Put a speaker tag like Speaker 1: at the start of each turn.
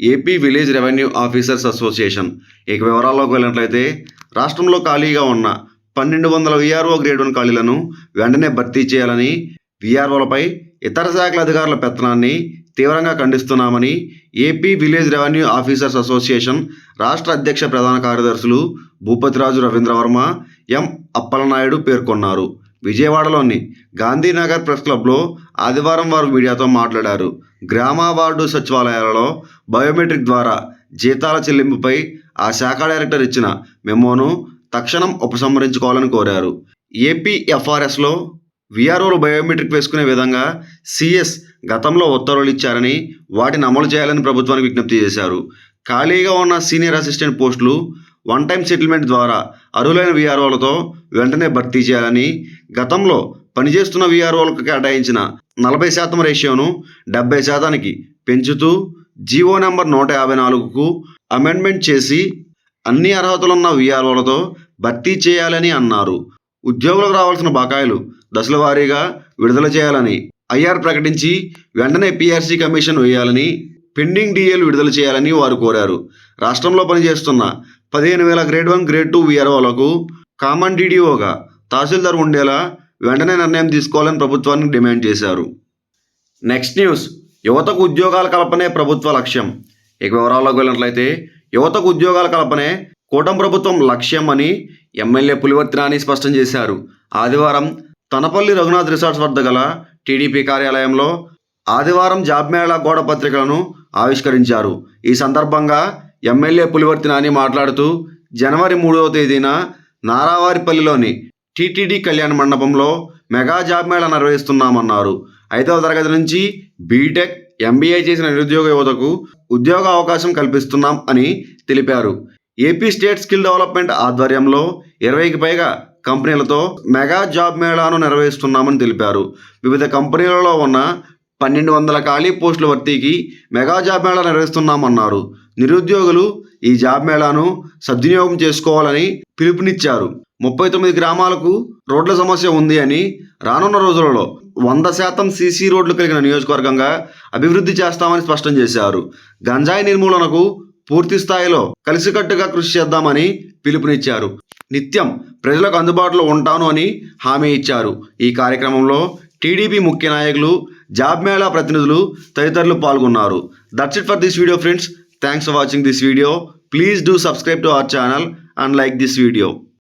Speaker 1: AP village revenue officers association. ఇక వివరాల్లోకి వెళ్ళినట్లయితే రాష్ట్రంలో ఖాళీగా ఉన్న పన్నెండు వందల విఆర్ఓ గ్రేడ్ వన్ ఖాళీలను వెంటనే భర్తీ చేయాలని విఆర్ఓలపై ఇతర శాఖల అధికారుల పెత్తనాన్ని తీవ్రంగా ఖండిస్తున్నామని AP village revenue officers association రాష్ట్ర అధ్యక్ష ప్రధాన కార్యదర్శులు భూపతిరాజు రవీంద్రవర్మ ఎం అప్పలనాయుడు పేర్కొన్నారు. విజయవాడలోని గాంధీనగర్ ప్రెస్ క్లబ్లో ఆదివారం వారు మీడియాతో మాట్లాడారు. గ్రామ వార్డు సచివాలయాలలో బయోమెట్రిక్ ద్వారా జీతాల చెల్లింపుపై ఆ శాఖ డైరెక్టర్ ఇచ్చిన మెమోను తక్షణం ఉపసంహరించుకోవాలని కోరారు. ఏపీఎఫ్ఆర్ఎస్లో విఆర్ఓలు బయోమెట్రిక్ వేసుకునే విధంగా సిఎస్ గతంలో ఉత్తర్వులు ఇచ్చారని వాటిని అమలు చేయాలని ప్రభుత్వానికి విజ్ఞప్తి చేశారు. ఖాళీగా ఉన్న సీనియర్ అసిస్టెంట్ పోస్టులు వన్ టైం సెటిల్మెంట్ ద్వారా అర్హులైన వీఆర్ఓలతో వెంటనే భర్తీ చేయాలని గతంలో పనిచేస్తున్న వీఆర్ఓలకు కేటాయించిన నలభై శాతం రేషియోను డెబ్బై శాతానికి పెంచుతూ జీవో నెంబర్ నూట యాభై నాలుగుకు అమెండ్మెంట్ చేసి అన్ని అర్హతలున్న వీఆర్ఓలతో భర్తీ చేయాలని అన్నారు. ఉద్యోగులకు రావాల్సిన బకాయిలు దశల వారీగా విడుదల చేయాలని ఐఆర్ ప్రకటించి వెంటనే పిఆర్సీ కమిషన్ వేయాలని పెండింగ్ డిఏలు విడుదల చేయాలని వారు కోరారు. రాష్ట్రంలో పనిచేస్తున్న పదిహేను వేల గ్రేడ్ వన్ గ్రేడ్ టూ విఆర్ఓలకు కామన్ డీడీఓగా తహసీల్దార్ ఉండేలా వెంటనే నిర్ణయం తీసుకోవాలని ప్రభుత్వానికి డిమాండ్ చేశారు. Next news. యువతకు ఉద్యోగాల కల్పనే ప్రభుత్వ లక్ష్యం. ఇక వివరాల్లోకి వెళ్ళినట్లయితే యువతకు ఉద్యోగాల కల్పనే కూటమి ప్రభుత్వం లక్ష్యం అని ఎమ్మెల్యే పులివర్తి నాని స్పష్టం చేశారు. ఆదివారం తనపల్లి రఘునాథ్ రిసార్ట్స్ వద్ద గల టీడీపీ కార్యాలయంలో ఆదివారం జాబ్ మేళా గోడ పత్రికలను ఆవిష్కరించారు. ఈ సందర్భంగా ఎమ్మెల్యే పులివర్తి నాని మాట్లాడుతూ జనవరి మూడవ తేదీన నారావారిపల్లిలోని టీటీడీ కళ్యాణ మండపంలో మెగా జాబ్ మేళా నిర్వహిస్తున్నామన్నారు. ఐదవ తరగతి నుంచి బీటెక్ ఎంబీఏ చేసిన నిరుద్యోగ యువతకు ఉద్యోగ అవకాశం కల్పిస్తున్నాం అని తెలిపారు. ఏపీ స్టేట్ స్కిల్ డెవలప్మెంట్ ఆధ్వర్యంలో ఇరవైకి పైగా కంపెనీలతో మెగా జాబ్ మేళాను నిర్వహిస్తున్నామని తెలిపారు. వివిధ కంపెనీలలో ఉన్న పన్నెండు వందల ఖాళీ పోస్టుల భర్తీకి మెగా జాబ్ మేళా నిర్వహిస్తున్నామన్నారు. నిరుద్యోగులు ఈ జాబ్ మేళాను సద్వినియోగం చేసుకోవాలని పిలుపునిచ్చారు. ముప్పై తొమ్మిది గ్రామాలకు రోడ్ల సమస్య ఉంది అని రానున్న రోజులలో వంద శాతం సీసీ రోడ్లు కలిగిన నియోజకవర్గంగా అభివృద్ధి చేస్తామని స్పష్టం చేశారు. గంజాయి నిర్మూలనకు పూర్తి స్థాయిలో కలిసికట్టుగా కృషి చేద్దామని పిలుపునిచ్చారు. నిత్యం ప్రజలకు అందుబాటులో ఉంటాను అని హామీ ఇచ్చారు. ఈ కార్యక్రమంలో టీడీపీ ముఖ్య నాయకులు జాబ్ మేళా ప్రతినిధులు తదితరులు పాల్గొన్నారు. That's it for this video friends Thanks for watching this video. Please do subscribe to our channel and like this video.